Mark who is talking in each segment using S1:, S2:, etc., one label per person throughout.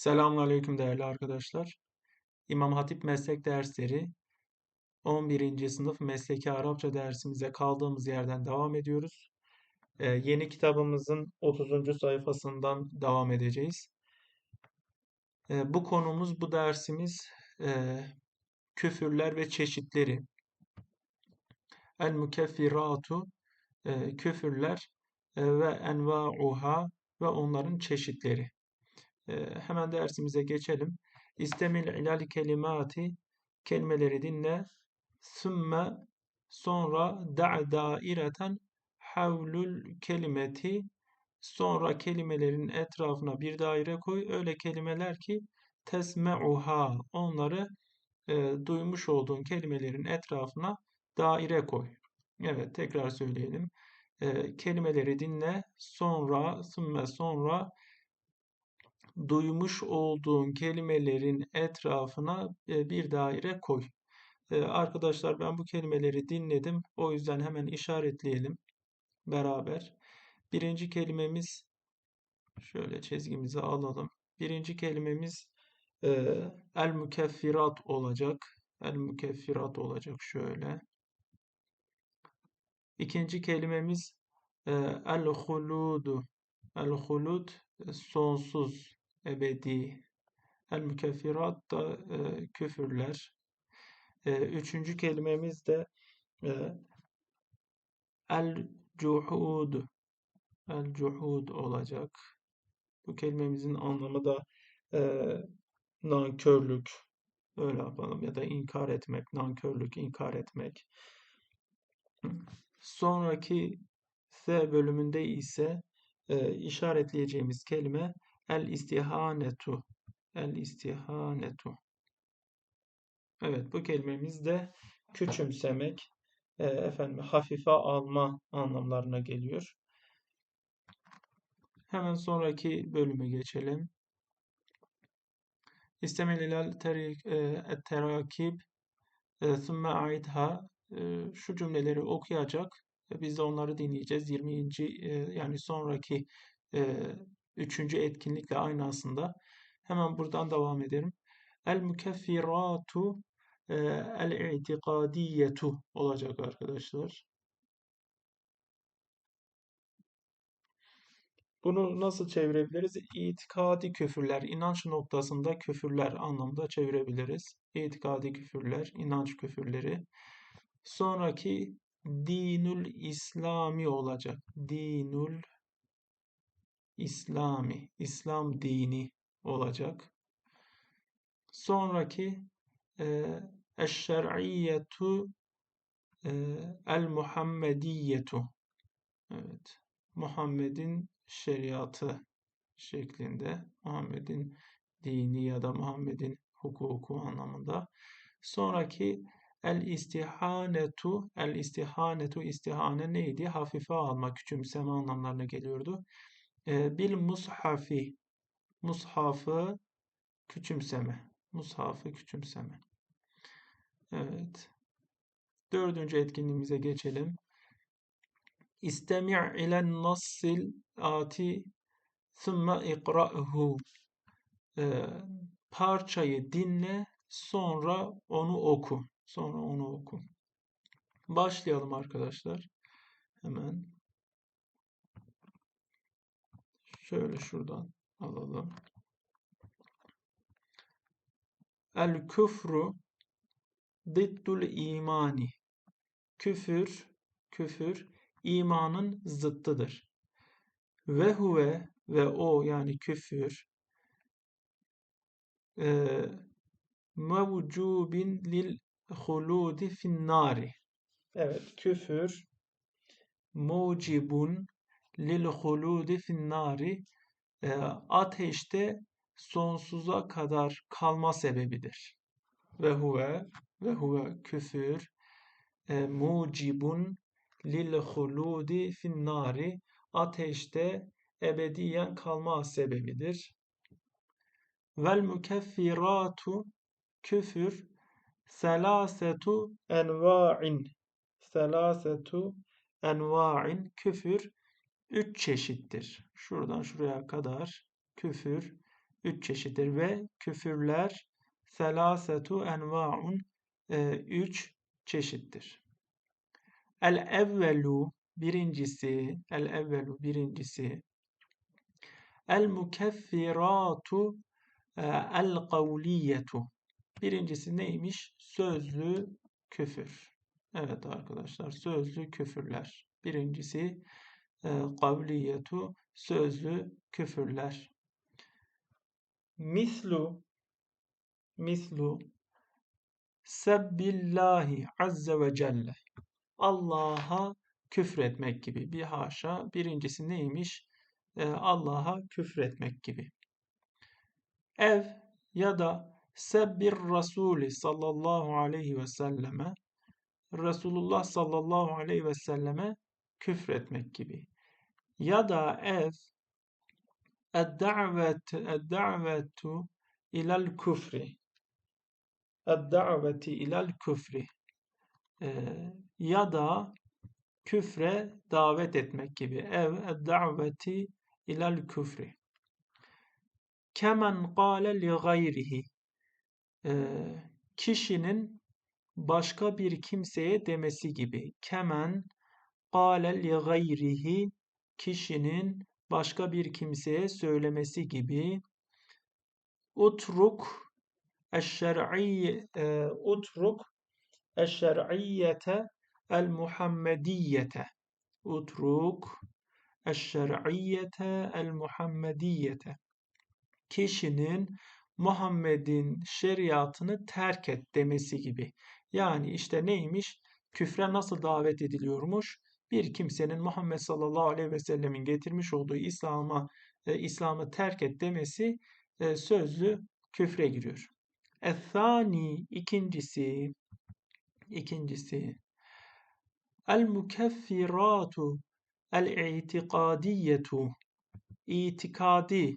S1: Selamünaleyküm değerli arkadaşlar. İmam Hatip Meslek Dersleri 11. sınıf Mesleki Arapça dersimize kaldığımız yerden devam ediyoruz. Ee, yeni kitabımızın 30. sayfasından devam edeceğiz. Ee, bu konumuz, bu dersimiz e, küfürler ve çeşitleri. El mükeffiratu e, küfürler e, ve enva'uha ve onların çeşitleri. Ee, hemen dersimize geçelim. İstemil ilal kelimati kelimeleri dinle. Sümme sonra da' daireten havlul kelimeti sonra kelimelerin etrafına bir daire koy. Öyle kelimeler ki tesme'uha onları e, duymuş olduğun kelimelerin etrafına daire koy. Evet tekrar söyleyelim. E, kelimeleri dinle. Sonra sümme sonra duymuş olduğun kelimelerin etrafına e, bir daire koy. E, arkadaşlar ben bu kelimeleri dinledim. O yüzden hemen işaretleyelim beraber. Birinci kelimemiz şöyle çizgimizi alalım. Birinci kelimemiz e, el mükeffirat olacak. El mükeffirat olacak şöyle. İkinci kelimemiz el huludu. El hulud sonsuz ebedi. El mükeffirat da e, küfürler. E, üçüncü kelimemiz de e, el cuhud. El cuhud olacak. Bu kelimemizin anlamı da e, nankörlük. Öyle yapalım. Ya da inkar etmek. Nankörlük, inkar etmek. Sonraki S bölümünde ise e, işaretleyeceğimiz kelime El istihanetu. El istihanetu. Evet bu kelimemiz de küçümsemek, e, efendim hafife alma anlamlarına geliyor. Hemen sonraki bölüme geçelim. İstemel ilal terakib thumme aidha şu cümleleri okuyacak. Biz de onları dinleyeceğiz. 20. yani sonraki Üçüncü etkinlikle aynı aslında. Hemen buradan devam edelim. El mükeffiratu el i'tikadiyetu olacak arkadaşlar. Bunu nasıl çevirebiliriz? İtikadi küfürler, inanç noktasında küfürler anlamda çevirebiliriz. İtikadi küfürler, inanç küfürleri. Sonraki dinül İslami olacak. Dinül İslami, İslam dini olacak. Sonraki e, eşşer'iyyetu e, el Muhammediyetu. Evet. Muhammed'in şeriatı şeklinde. Muhammed'in dini ya da Muhammed'in hukuku anlamında. Sonraki el istihanetu el istihanetu istihane neydi? Hafife alma, küçümseme anlamlarına geliyordu. E, bil mushafi mushafı küçümseme. Mushafı küçümseme. Evet. Dördüncü etkinliğimize geçelim. İstemi' ilen nassil ati thumma ikra'hu. Ee, parçayı dinle sonra onu oku. Sonra onu oku. Başlayalım arkadaşlar. Hemen. Şöyle şuradan alalım. El küfru diddul imani. Küfür, küfür imanın zıttıdır. Ve huve ve o yani küfür e, mevcubin lil huludi finnari. Evet küfür mucibun lil huludi finnari e, ateşte sonsuza kadar kalma sebebidir. Ve huve ve huve küfür e, mucibun lil huludi finnari ateşte ebediyen kalma sebebidir. Vel mükeffiratu küfür selasetu enva'in selasetu enva'in küfür üç çeşittir. Şuradan şuraya kadar küfür üç çeşittir ve küfürler selasetu enva'un e, üç çeşittir. El evvelu birincisi, el evvelu birincisi, el mukeffiratu e, el kavliyetu. Birincisi neymiş? Sözlü küfür. Evet arkadaşlar sözlü küfürler. Birincisi e, kavliyetu sözlü küfürler. Mislu mislu sebbillahi azze ve celle. Allah'a küfretmek gibi. Bir haşa. Birincisi neymiş? Allah'a küfretmek gibi. Ev ya da sebbir Rasuli sallallahu aleyhi ve selleme Resulullah sallallahu aleyhi ve selleme küfretmek gibi. Ya da ed-da'vet ed-da'vetu ilal kufri ed-da'veti ilal küfri ee, ya da küfre davet etmek gibi. Ev ed-da'veti ilal küfri. Kemen kâle li gayrihi. Ee, kişinin başka bir kimseye demesi gibi. Kemen kâle li gayrihi. Kişinin başka bir kimseye söylemesi gibi. Utruk eşşer'i e, utruk eşşer'iyyete el muhammediyete utruk eşşer'iyyete el muhammediyete kişinin Muhammed'in şeriatını terk et demesi gibi. Yani işte neymiş? Küfre nasıl davet ediliyormuş? Bir kimsenin Muhammed sallallahu aleyhi ve sellemin getirmiş olduğu İslam'a e, İslam'ı terk et demesi e, sözlü küfre giriyor. Ethani ikincisi ikincisi el mukeffiratu el itikadiyetu itikadi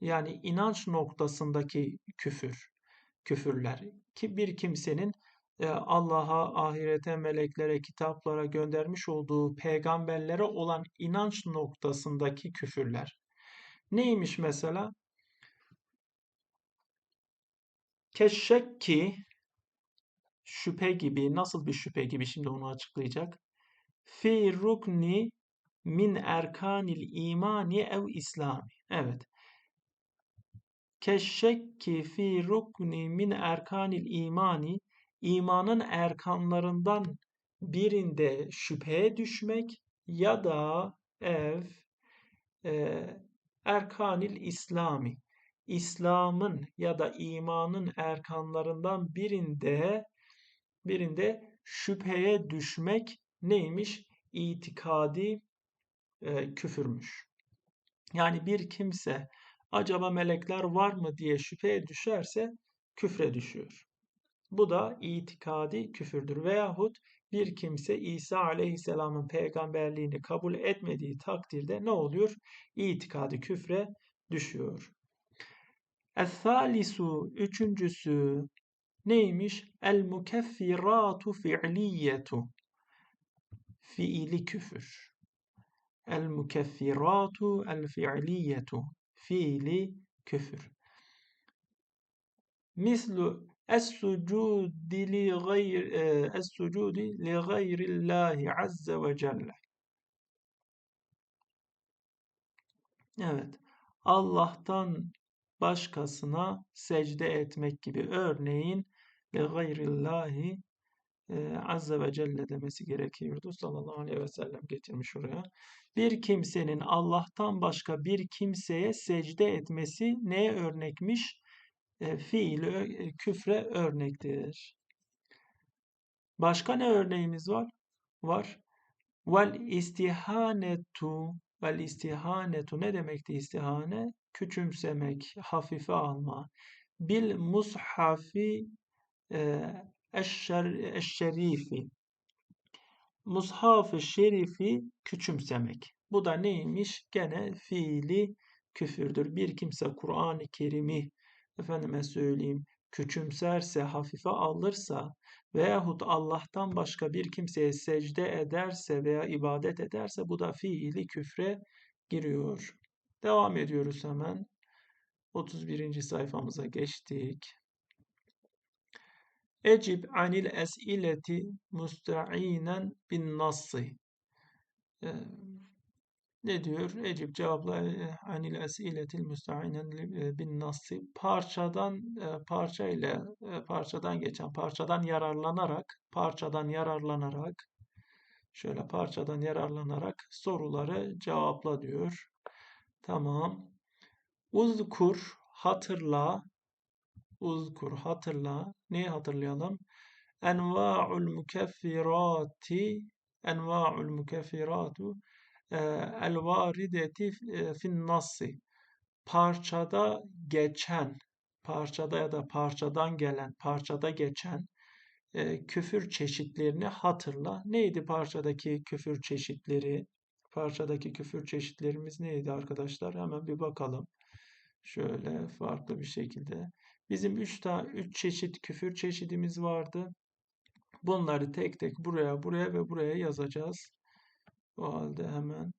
S1: yani inanç noktasındaki küfür küfürler ki bir kimsenin Allah'a, ahirete, meleklere, kitaplara göndermiş olduğu peygamberlere olan inanç noktasındaki küfürler. Neymiş mesela? Keşşekki şüphe gibi, nasıl bir şüphe gibi şimdi onu açıklayacak. Fi rukni min erkanil imani ev islami. Evet. Keşşekki fi rukni min erkanil imani imanın erkanlarından birinde şüpheye düşmek ya da ev e, erkanil İslami İslam'ın ya da imanın erkanlarından birinde birinde şüpheye düşmek neymiş? İtikadi e, küfürmüş. Yani bir kimse acaba melekler var mı diye şüpheye düşerse küfre düşüyor. Bu da itikadi küfürdür. Veyahut bir kimse İsa aleyhisselamın peygamberliğini kabul etmediği takdirde ne oluyor? İtikadi küfre düşüyor. Es-salisu üçüncüsü neymiş? El mukeffiratu fi'liyetu. Fiili küfür. El mukeffiratu el fi'liyetu. Fiili küfür. Mislu es-sucudi li gayr e, es-sucudi li gayrillahi azze ve celle. Evet. Allah'tan başkasına secde etmek gibi. Örneğin ve gayrillahi e, azze ve celle demesi gerekiyordu. Sallallahu aleyhi ve sellem getirmiş oraya. Bir kimsenin Allah'tan başka bir kimseye secde etmesi neye örnekmiş? E, fiil, e, küfre örnektir. Başka ne örneğimiz var? Var. Vel istihanetu vel istihanetu ne demekti istihane? Küçümsemek, hafife alma. Bil mushafi eşşerifi. Mushaf-ı şerifi küçümsemek. Bu da neymiş? Gene fiili küfürdür. Bir kimse Kur'an-ı Kerim'i efendime söyleyeyim küçümserse, hafife alırsa veyahut Allah'tan başka bir kimseye secde ederse veya ibadet ederse bu da fiili küfre giriyor. Devam ediyoruz hemen. 31. sayfamıza geçtik. Ecib anil es'ileti musta'inen bin nassi. Ne diyor? Ecib cevapla e, anil es'iletil musta'inen e, bin nassi. Parçadan e, parça ile parçadan geçen parçadan yararlanarak parçadan yararlanarak şöyle parçadan yararlanarak soruları cevapla diyor. Tamam. Uzkur hatırla uzkur hatırla. Neyi hatırlayalım? Enva'ul mukeffirati enva'ul mukeffiratu e, el varideti fin nassi parçada geçen parçada ya da parçadan gelen parçada geçen e, küfür çeşitlerini hatırla. Neydi parçadaki küfür çeşitleri? Parçadaki küfür çeşitlerimiz neydi arkadaşlar? Hemen bir bakalım. Şöyle farklı bir şekilde. Bizim 3 tane 3 çeşit küfür çeşidimiz vardı. Bunları tek tek buraya, buraya ve buraya yazacağız. O halde hemen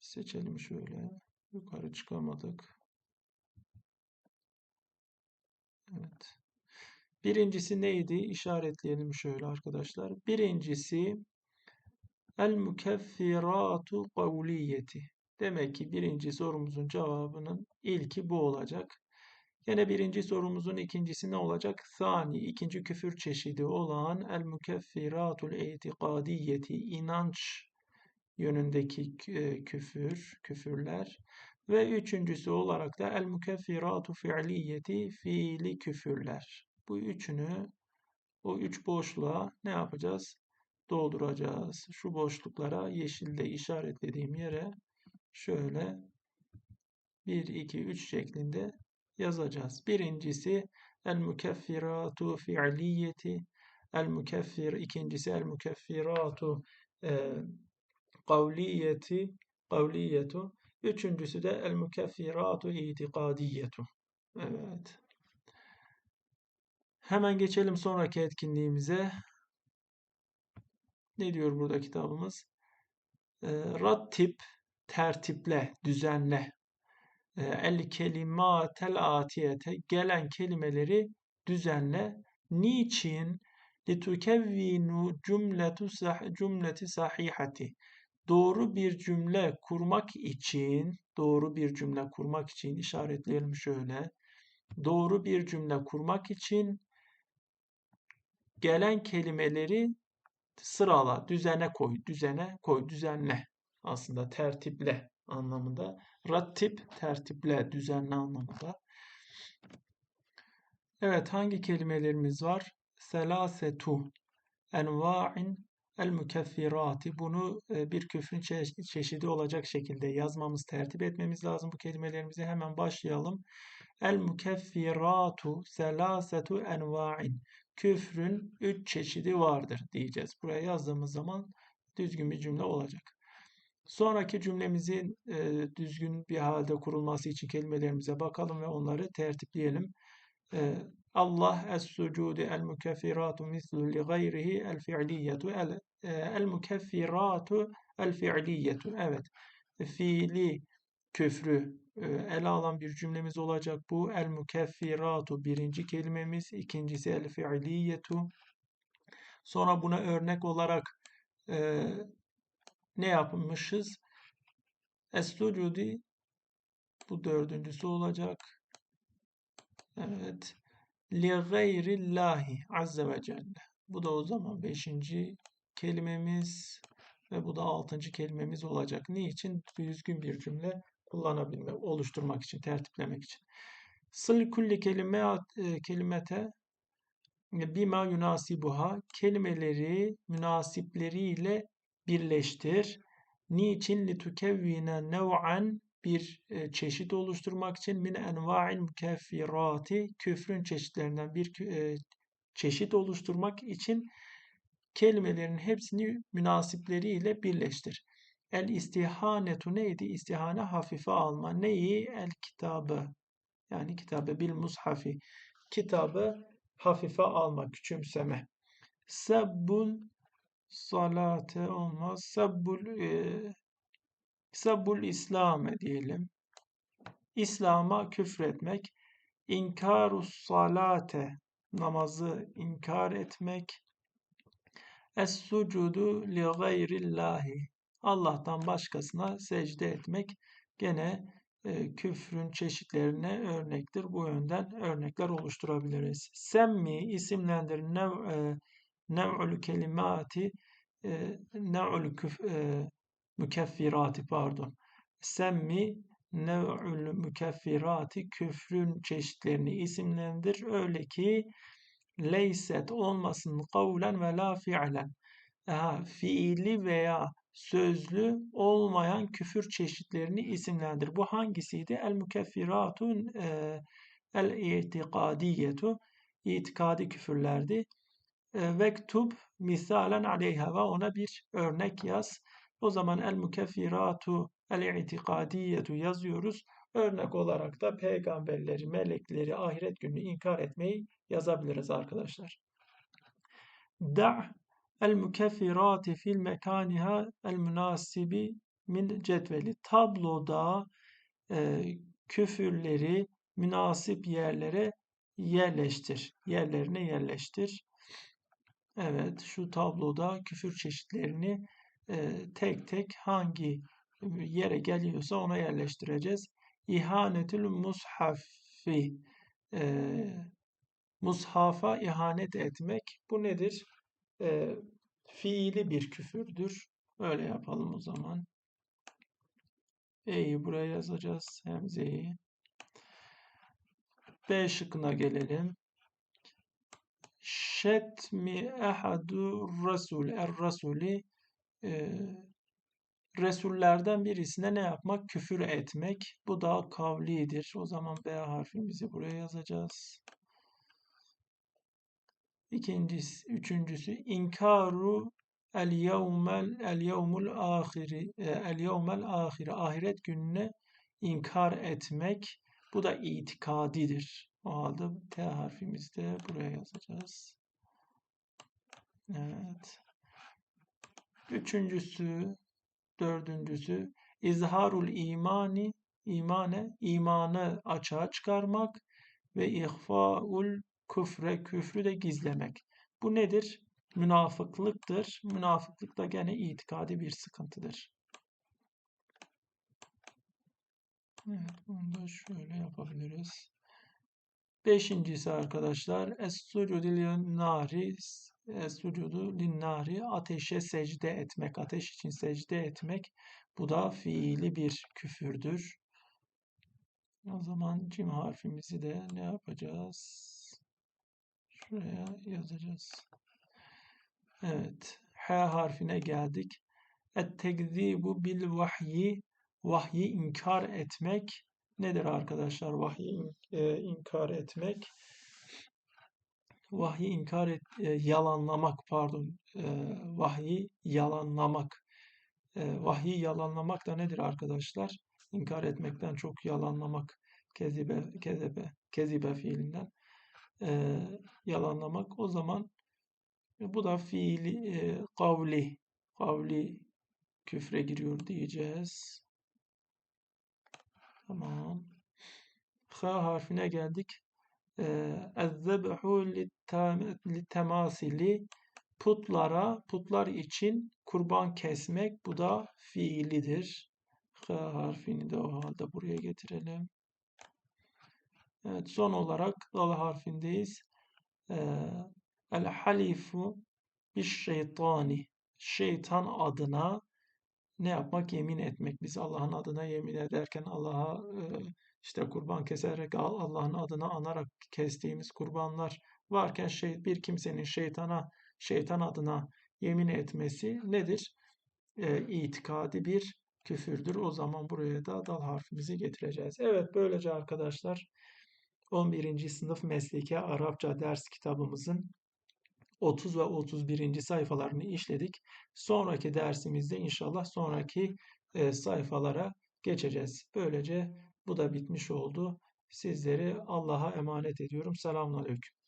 S1: seçelim şöyle. Yukarı çıkamadık. Evet. Birincisi neydi? İşaretleyelim şöyle arkadaşlar. Birincisi el mukeffiratu kavliyeti. Demek ki birinci sorumuzun cevabının ilki bu olacak. Yine birinci sorumuzun ikincisi ne olacak? Sani, ikinci küfür çeşidi olan el mukeffiratul itikadiyeti, inanç yönündeki e, küfür, küfürler. Ve üçüncüsü olarak da el mukeffiratu fiiliyeti, fiili küfürler. Bu üçünü, o üç boşluğa ne yapacağız? Dolduracağız. Şu boşluklara yeşilde işaretlediğim yere şöyle 1, 2, 3 şeklinde yazacağız. Birincisi el mukeffiratu fi'liyeti el mukeffir ikincisi el mukeffiratu e, kavliyeti kavliyetu üçüncüsü de el mukeffiratu itikadiyetu. Evet. Hemen geçelim sonraki etkinliğimize. Ne diyor burada kitabımız? E, rattip, tertiple, düzenle. El kelimatel atiyete gelen kelimeleri düzenle. Niçin? Litukevvinu cümletu sah cümleti sahihati. Doğru bir cümle kurmak için, doğru bir cümle kurmak için işaretleyelim şöyle. Doğru bir cümle kurmak için gelen kelimeleri sırala, düzene koy, düzene koy, düzenle. Aslında tertiple anlamında. Rattip tertiple, düzenle anlamında. Evet hangi kelimelerimiz var? Selasetu enva'in el mükeffirati. Bunu e, bir küfrün çeşidi olacak şekilde yazmamız, tertip etmemiz lazım. Bu kelimelerimizi hemen başlayalım. El mükeffiratu selasetu enva'in. Küfrün üç çeşidi vardır diyeceğiz. Buraya yazdığımız zaman düzgün bir cümle olacak. Sonraki cümlemizin e, düzgün bir halde kurulması için kelimelerimize bakalım ve onları tertipleyelim. E, Allah es-sucudu el-mukeffiratu mislu li gayrihi el-fi'liyetu el-mukeffiratu el-fi'liyetu Evet. Fiili küfrü e, ele alan bir cümlemiz olacak bu. El-mukeffiratu birinci kelimemiz. ikincisi el-fi'liyetu. Sonra buna örnek olarak e, ne yapmışız? Es-sucudi bu dördüncüsü olacak. Evet. Li gayrillahi azze ve celle. Bu da o zaman beşinci kelimemiz ve bu da altıncı kelimemiz olacak. Niçin? Düzgün bir cümle kullanabilmek, oluşturmak için, tertiplemek için. Sıl kulli kelime, kelimete bima yunasibuha kelimeleri münasipleriyle birleştir. Niçin? لِتُكَوِّنَ nev'an bir e, çeşit oluşturmak için min enva'il mükeffirati küfrün çeşitlerinden bir e, çeşit oluşturmak için kelimelerin hepsini münasipleriyle birleştir. El istihanetu neydi? İstihane hafife alma. Neyi? El kitabı. Yani kitabı bil mushafi. Kitabı hafife alma, küçümseme. Sebbul salate olmaz. Sabbul e, Sabbul İslam'e diyelim. İslam'a küfretmek. İnkarus salate namazı inkar etmek. Es-sucudu li gayrillahi Allah'tan başkasına secde etmek gene e, küfrün çeşitlerine örnektir. Bu yönden örnekler oluşturabiliriz. Semmi isimlendir nev, e, nev'ül kelimati e, nev'ül e, mükeffirati pardon. Semmi nev'ül mükeffirati küfrün çeşitlerini isimlendir. Öyle ki leyset olmasın kavlen ve la fi'len. Aha, fiili veya sözlü olmayan küfür çeşitlerini isimlendir. Bu hangisiydi? El mükeffiratun e, el itikadiyetu itikadi küfürlerdi. E, vektub misalen aleyha ve ona bir örnek yaz. O zaman el mükeffiratu el itikadiyetu yazıyoruz. Örnek olarak da peygamberleri, melekleri, ahiret gününü inkar etmeyi yazabiliriz arkadaşlar. Da' el mükeffirati fil mekaniha el münasibi min cetveli. Tabloda e, küfürleri münasip yerlere yerleştir. Yerlerine yerleştir. Evet şu tabloda küfür çeşitlerini e, tek tek hangi yere geliyorsa ona yerleştireceğiz. İhanetül mushafi e, mushafa ihanet etmek. Bu nedir? E, fiili bir küfürdür. Öyle yapalım o zaman. E'yi buraya yazacağız. Hemze'yi. B şıkkına gelelim. Şetmi ehadu rasul. Er rasuli e, Resullerden birisine ne yapmak? Küfür etmek. Bu da kavlidir. O zaman B harfimizi buraya yazacağız. İkincisi, üçüncüsü inkaru el yevmel el yevmul ahiri e, el yevmel ahire ahiret gününe inkar etmek. Bu da itikadidir. O halde T harfimizi de buraya yazacağız. Evet. Üçüncüsü Dördüncüsü izharul imani imane imanı açığa çıkarmak ve ihfaul küfre küfrü de gizlemek. Bu nedir? Münafıklıktır. Münafıklık da gene itikadi bir sıkıntıdır. Evet, bunu da şöyle yapabiliriz. Beşincisi arkadaşlar Es-sucudil nari Es-sucudu linnari ateşe secde etmek, ateş için secde etmek. Bu da fiili bir küfürdür. O zaman cim harfimizi de ne yapacağız? Şuraya yazacağız. Evet. H harfine geldik. Et-tekzibu bil vahyi vahyi inkar etmek nedir arkadaşlar? Vahyi e, inkar etmek vahyi inkar et, e, yalanlamak pardon e, vahyi yalanlamak e, vahyi yalanlamak da nedir arkadaşlar? İnkar etmekten çok yalanlamak kezibe kezebe kezibe fiilinden e, yalanlamak o zaman bu da fiili kavli kavli küfre giriyor diyeceğiz. Tamam. H harfine geldik. Ezzebehu litemasili putlara, putlar için kurban kesmek. Bu da fiilidir. H harfini de o halde buraya getirelim. Evet son olarak dal harfindeyiz. El halifu bir şeytani. Şeytan adına ne yapmak? Yemin etmek. Biz Allah'ın adına yemin ederken Allah'a işte kurban keserek Allah'ın adını anarak kestiğimiz kurbanlar varken şey, bir kimsenin şeytana şeytan adına yemin etmesi nedir? E, itikadi bir küfürdür. O zaman buraya da dal harfimizi getireceğiz. Evet böylece arkadaşlar 11. sınıf mesleki Arapça ders kitabımızın 30 ve 31. sayfalarını işledik. Sonraki dersimizde inşallah sonraki e, sayfalara geçeceğiz. Böylece bu da bitmiş oldu. Sizleri Allah'a emanet ediyorum. Selamun Aleyküm.